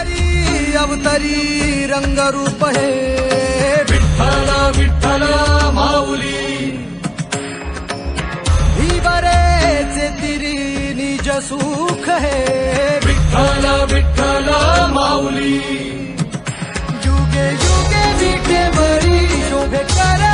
वारी अवतरी रंगरूप हे। विठ्ठल विठ्ठल माऊली। ही बरेचे तिरी निज सुख है। विठ्ठल विठ्ठल माऊली। युगे युगे विठे बरी शोभे कर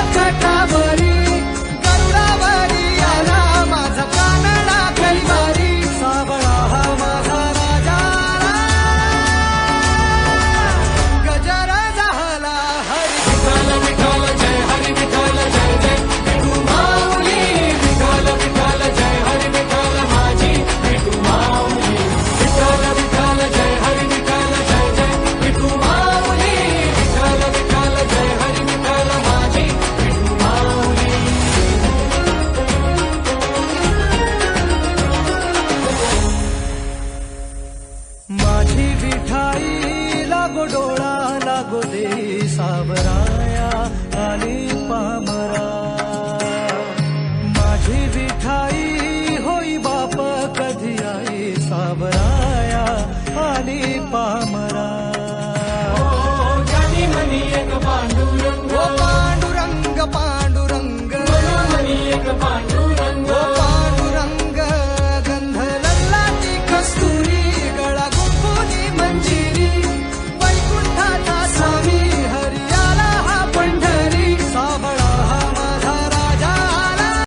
माझी विठाई लागो डोळा लागो दे सावरा.